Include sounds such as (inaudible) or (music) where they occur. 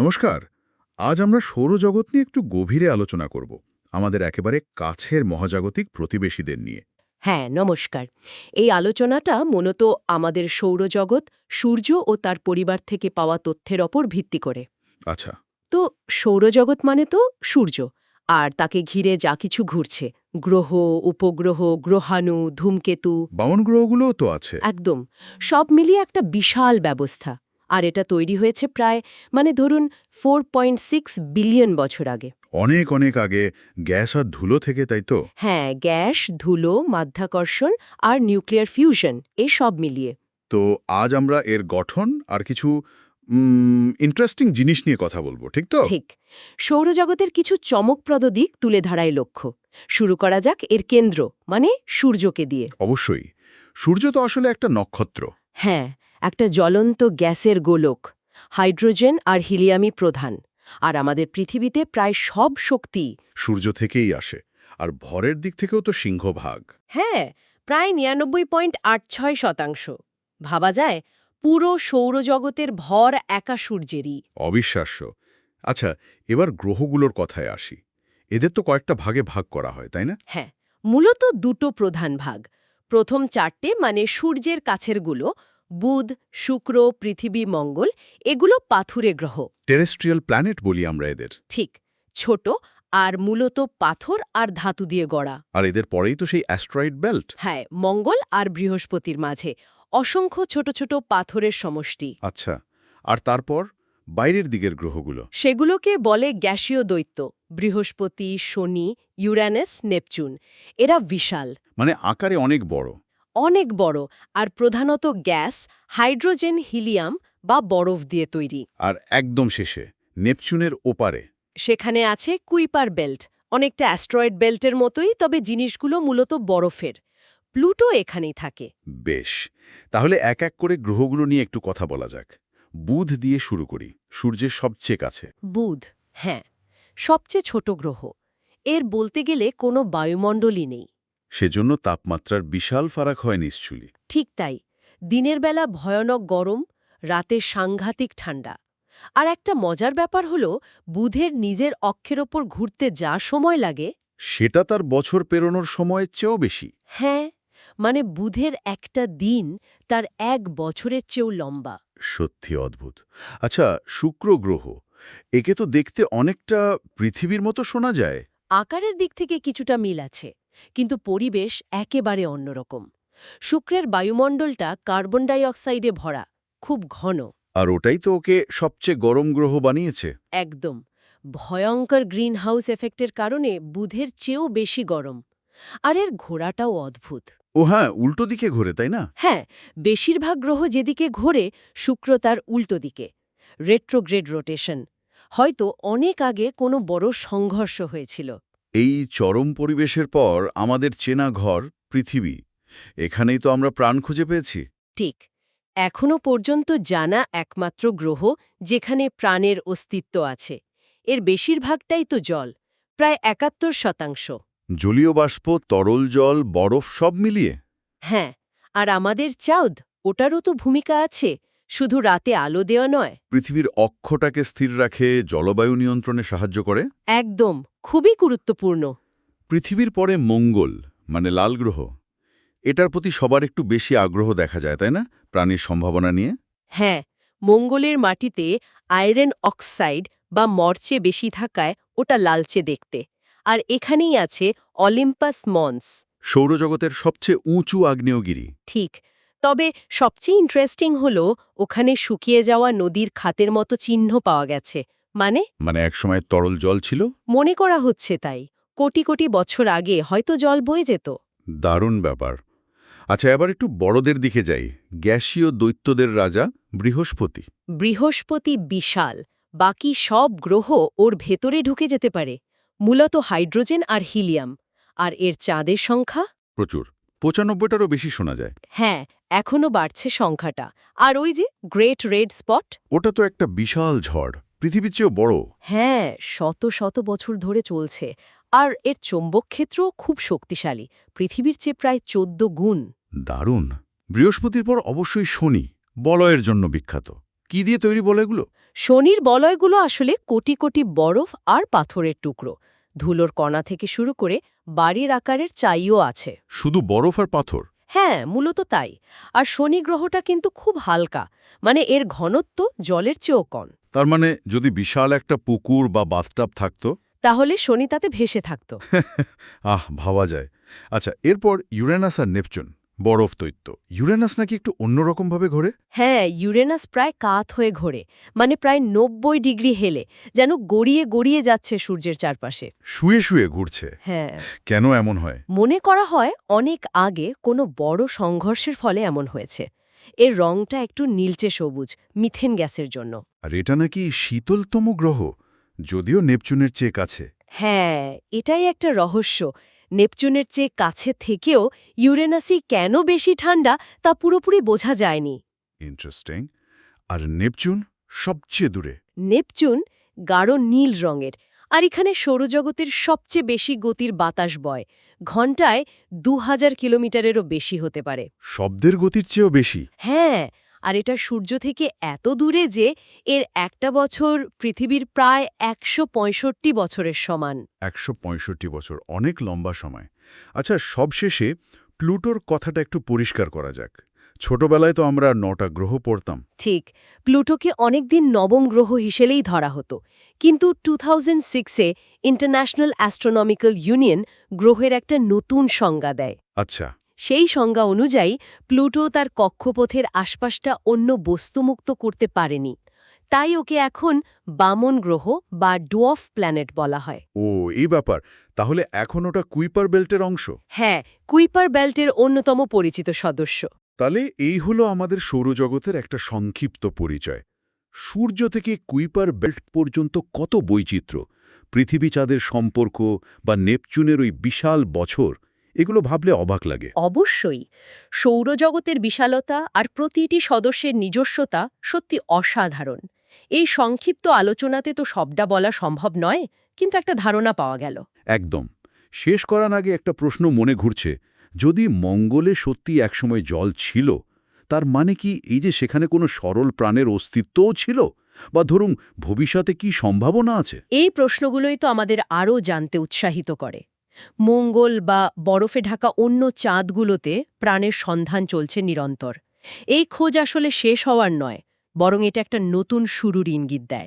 নমস্কার। আজ আমরা সৌরজগৎ নিয়ে একটু গভীরে আলোচনা করব আমাদের একেবারে কাছের মহাজাগতিক প্রতিবেশীদের নিয়ে। হ্যাঁ নমস্কার। এই আলোচনাটা মূলত আমাদের সৌরজগৎ সূর্য ও তার পরিবার থেকে পাওয়া তথ্যের ওপর ভিত্তি করে। আচ্ছা। তো সৌরজগৎ মানে তো সূর্য আর তাকে ঘিরে যা কিছু ঘুরছে গ্রহ উপগ্রহ গ্রহাণু ধূমকেতু। বামন গ্রহগুলোও তো আছে। একদম। সব মিলিয়ে একটা বিশাল ব্যবস্থা। আর এটা তৈরি হয়েছে প্রায় মানে ধরুন ফোর বিলিয়ন বছর আগে। অনেক অনেক আগে গ্যাস আর ধুলো থেকে তাই তো? হ্যাঁ গ্যাস ধুলো মাধ্যাকর্ষণ আর নিউক্লিয়ার ফিউশন এ সব মিলিয়ে। তো আজ আমরা এর গঠন আর কিছু ইন্টারেস্টিং জিনিস নিয়ে কথা বলব ঠিক তো? ঠিক। সৌরজগতের কিছু চমকপ্রদ দিক তুলে ধরায় লক্ষ্য। শুরু করা যাক এর কেন্দ্র মানে সূর্যকে দিয়ে। অবশ্যই। সূর্য তো আসলে একটা নক্ষত্র। হ্যাঁ একটা জ্বলন্ত গ্যাসের গোলক হাইড্রোজেন আর হিলিয়ামি প্রধান। আর আমাদের পৃথিবীতে প্রায় সব শক্তি সূর্য থেকেই আসে আর ভরের দিক থেকেও তো সিংহভাগ। হ্যাঁ প্রায় নিরানব্বই পয়েন্ট আট ছয় শতাংশ। ভাবা যায় পুরো সৌরজগতের ভর একা সূর্যেরই। অবিশ্বাস্য। আচ্ছা এবার গ্রহগুলোর কথায় আসি। এদের তো কয়েকটা ভাগে ভাগ করা হয় তাই না? হ্যাঁ মূলত দুটো প্রধান ভাগ। প্রথম চারটে মানে সূর্যের কাছেরগুলো বুধ শুক্র পৃথিবী মঙ্গল এগুলো পাথুরে গ্রহ। টেরেস্ট্রিয়াল প্ল্যানেট বলি আমরা এদের। ঠিক ছোট আর মূলত পাথর আর ধাতু দিয়ে গড়া। আর এদের পরেই তো সেই অ্যাস্ট্রয়েড বেল্ট হ্যাঁ মঙ্গল আর বৃহস্পতির মাঝে। অসংখ্য ছোট ছোট পাথরের সমষ্টি। আচ্ছা আর তারপর বাইরের দিকের গ্রহগুলো? সেগুলোকে বলে গ্যাসীয় দৈত্য বৃহস্পতি শনি ইউরানাস নেপচুন। এরা বিশাল। মানে আকারে অনেক বড়। অনেক বড় আর প্রধানত গ্যাস হাইড্রোজেন হিলিয়াম বা বরফ দিয়ে তৈরি। আর একদম শেষে নেপচুনের ওপারে। সেখানে আছে কুইপার বেল্ট অনেকটা অ্যাস্ট্রয়েড বেল্টের মতোই তবে জিনিসগুলো মূলত বরফের। প্লুটো এখানেই থাকে। বেশ তাহলে এক এক করে গ্রহগুলো নিয়ে একটু কথা বলা যাক। বুধ দিয়ে শুরু করি সূর্যের সবচেয়ে কাছে। বুধ হ্যাঁ সবচেয়ে ছোট গ্রহ। এর বলতে গেলে কোনো বায়ুমণ্ডলই নেই। সেজন্য তাপমাত্রার বিশাল ফারাক হয় নিশ্চুলি। ঠিক তাই। দিনের বেলা ভয়ানক গরম রাতে সাংঘাতিক ঠান্ডা। আর একটা মজার ব্যাপার হল বুধের নিজের অক্ষের ওপর ঘুরতে যা সময় লাগে। সেটা তার বছর পেরোনোর সময়ের চেয়েও বেশি। হ্যাঁ মানে বুধের একটা দিন তার এক বছরের চেয়েও লম্বা। সত্যি অদ্ভুত। আচ্ছা শুক্র গ্রহ একে তো দেখতে অনেকটা পৃথিবীর মতো শোনা যায়। আকারের দিক থেকে কিছুটা মিল আছে। কিন্তু পরিবেশ একেবারে অন্যরকম। শুক্রের বায়ুমণ্ডলটা কার্বন ডাই অক্সাইডে ভরা খুব ঘন। আর ওটাই তো ওকে সবচেয়ে গরম গ্রহ বানিয়েছে। একদম। ভয়ঙ্কর গ্রিনহাউস এফেক্টের কারণে বুধের চেয়েও বেশি গরম। আর এর ঘোরাটাও অদ্ভুত। ও হ্যাঁ উল্টো দিকে ঘোরে তাই না? হ্যাঁ বেশিরভাগ গ্রহ যেদিকে ঘোরে শুক্র তার উল্টো দিকে। Retrograde rotation. হয়তো অনেক আগে কোনো বড় সংঘর্ষ হয়েছিল। এই চরম পরিবেশের পর আমাদের চেনা ঘর পৃথিবী। এখানেই তো আমরা প্রাণ খুঁজে পেয়েছি। ঠিক। এখনও পর্যন্ত জানা একমাত্র গ্রহ যেখানে প্রাণের অস্তিত্ব আছে। এর বেশিরভাগটাই তো জল প্রায় একাত্তর শতাংশ। জলীয় বাষ্প তরল জল বরফ সব মিলিয়ে। হ্যাঁ আর আমাদের চাঁদ ওটারও তো ভূমিকা আছে শুধু রাতে আলো দেওয়া নয়। পৃথিবীর অক্ষটাকে স্থির রাখে জলবায়ু নিয়ন্ত্রণে সাহায্য করে? একদম। খুবই গুরুত্বপূর্ণ। পৃথিবীর পরে মঙ্গল মানে লাল গ্রহ এটার প্রতি সবার একটু বেশি আগ্রহ দেখা যায় তাই না? প্রাণীর সম্ভাবনা নিয়ে? হ্যাঁ মঙ্গলের মাটিতে আয়রন অক্সাইড বা মরচে বেশি থাকায় ওটা লালচে দেখতে। আর এখানেই আছে অলিম্পাস মন্স। সৌরজগতের সবচেয়ে উঁচু আগ্নেয়গিরি। ঠিক তবে সবচেয়ে ইন্টারেস্টিং হল ওখানে শুকিয়ে যাওয়া নদীর খাতের মতো চিহ্ন পাওয়া গেছে। মানে? মানে একসময় তরল জল ছিল? মনে করা হচ্ছে তাই। কোটি কোটি বছর আগে হয়তো জল বয়ে যেত। দারুণ ব্যাপার। আচ্ছা এবার একটু বড়দের দিকে যাই। গ্যাসীয় দৈত্যদের রাজা বৃহস্পতি। বৃহস্পতি বিশাল। বাকি সব গ্রহ ওর ভেতরে ঢুকে যেতে পারে। মূলত হাইড্রোজেন আর হিলিয়াম। আর এর চাঁদের সংখ্যা? প্রচুর। পঁচানব্বইটারও বেশি শোনা যায়। হ্যাঁ এখনও বাড়ছে সংখ্যাটা। আর ওই যে গ্রেট রেড স্পট ওটা তো একটা বিশাল ঝড়। পৃথিবীর চেয়েও বড়। হ্যাঁ শত শত বছর ধরে চলছে। আর এর চৌম্বক ক্ষেত্রও খুব শক্তিশালী। পৃথিবীর চেয়ে প্রায় চোদ্দ গুণ। দারুণ। বৃহস্পতির পর অবশ্যই শনি বলয়ের জন্য বিখ্যাত। কি দিয়ে তৈরি বলয়গুলো শনির বলয়গুলো আসলে কোটি কোটি বরফ আর পাথরের টুকরো। ধুলোর কণা থেকে শুরু করে বাড়ির আকারের চাইও আছে। শুধু বরফ আর পাথর? হ্যাঁ মূলত তাই। আর শনি গ্রহটা কিন্তু খুব হালকা মানে এর ঘনত্ব জলের চেয়েও কম। তার মানে যদি বিশাল একটা পুকুর বা বাস্টাপ থাকত? তাহলে শনি তাতে ভেসে থাকত। (laughs) আহ ভাবা যায়। আচ্ছা এরপর ইউরেনাস আর নেপচুন। বরফ দৈত্য ইউরেনাস নাকি একটু অন্যরকমভাবে ঘোরে? হ্যাঁ ইউরেনাস প্রায় কাত হয়ে ঘোরে মানে প্রায় নব্বই ডিগ্রি হেলে যেন গড়িয়ে গড়িয়ে যাচ্ছে সূর্যের চারপাশে। শুয়ে শুয়ে ঘুরছে। হ্যাঁ। কেন এমন হয়? মনে করা হয় অনেক আগে কোনো বড় সংঘর্ষের ফলে এমন হয়েছে। এর রংটা একটু নীলচে সবুজ মিথেন গ্যাসের জন্য। আর এটা নাকি শীতলতম গ্রহ যদিও নেপচুনের চেয়ে কাছে। হ্যাঁ এটাই একটা রহস্য। নেপচুনের চেয়ে কাছে থেকেও ইউরেনাসই কেন বেশি ঠান্ডা তা পুরোপুরি বোঝা যায়নি। ইন্টারেস্টিং আর নেপচুন সবচেয়ে দূরে। নেপচুন গাঢ় নীল রঙের আর এখানে সৌরজগতের সবচেয়ে বেশি গতির বাতাস বয়। ঘণ্টায় দু হাজার কিলোমিটারেরও বেশি হতে পারে। শব্দের গতির চেয়েও বেশি। হ্যাঁ আর এটা সূর্য থেকে এত দূরে যে এর একটা বছর পৃথিবীর প্রায় একশো পঁয়ষট্টি বছরের সমান। একশো পঁয়ষট্টি বছর অনেক লম্বা সময়। আচ্ছা সবশেষে প্লুটোর কথাটা একটু পরিষ্কার করা যাক। ছোটবেলায় তো আমরা নটা গ্রহ পড়তাম। ঠিক প্লুটোকে অনেকদিন নবম গ্রহ হিসেবেই ধরা হতো। কিন্তু টু থাউজেন্ড সিক্সে ইন্টারন্যাশনাল অ্যাস্ট্রোনমিক্যাল ইউনিয়ন গ্রহের একটা নতুন সংজ্ঞা দেয়। আচ্ছা সেই সংজ্ঞা অনুযায়ী প্লুটো তার কক্ষপথের আশপাশটা অন্য বস্তুমুক্ত করতে পারেনি। তাই ওকে এখন বামন গ্রহ বা ডুয়ফ প্ল্যানেট বলা হয়। ও এই ব্যাপার। তাহলে এখন ওটা কুইপার বেল্টের অংশ? হ্যাঁ কুইপার বেল্টের অন্যতম পরিচিত সদস্য। তাহলে এই হলো আমাদের সৌরজগতের একটা সংক্ষিপ্ত পরিচয়। সূর্য থেকে কুইপার বেল্ট পর্যন্ত কত বৈচিত্র্য? পৃথিবী চাঁদের সম্পর্ক বা নেপচুনের ওই বিশাল বছর। এগুলো ভাবলে অবাক লাগে। অবশ্যই সৌরজগতের বিশালতা আর প্রতিটি সদস্যের নিজস্বতা সত্যি অসাধারণ। এই সংক্ষিপ্ত আলোচনাতে তো সবটা বলা সম্ভব নয় কিন্তু একটা ধারণা পাওয়া গেল। একদম। শেষ করার আগে একটা প্রশ্ন মনে ঘুরছে। যদি মঙ্গলে সত্যি একসময় জল ছিল তার মানে কি এই যে সেখানে কোনো সরল প্রাণের অস্তিত্বও ছিল? বা ধরুন ভবিষ্যতে কি সম্ভাবনা আছে? এই প্রশ্নগুলোই তো আমাদের আরও জানতে উৎসাহিত করে। মঙ্গল বা বরফে ঢাকা অন্য চাঁদগুলোতে প্রাণের সন্ধান চলছে নিরন্তর। এই খোঁজ আসলে শেষ হওয়ার নয়, বরং এটা একটা নতুন শুরুর ইঙ্গিত দেয়।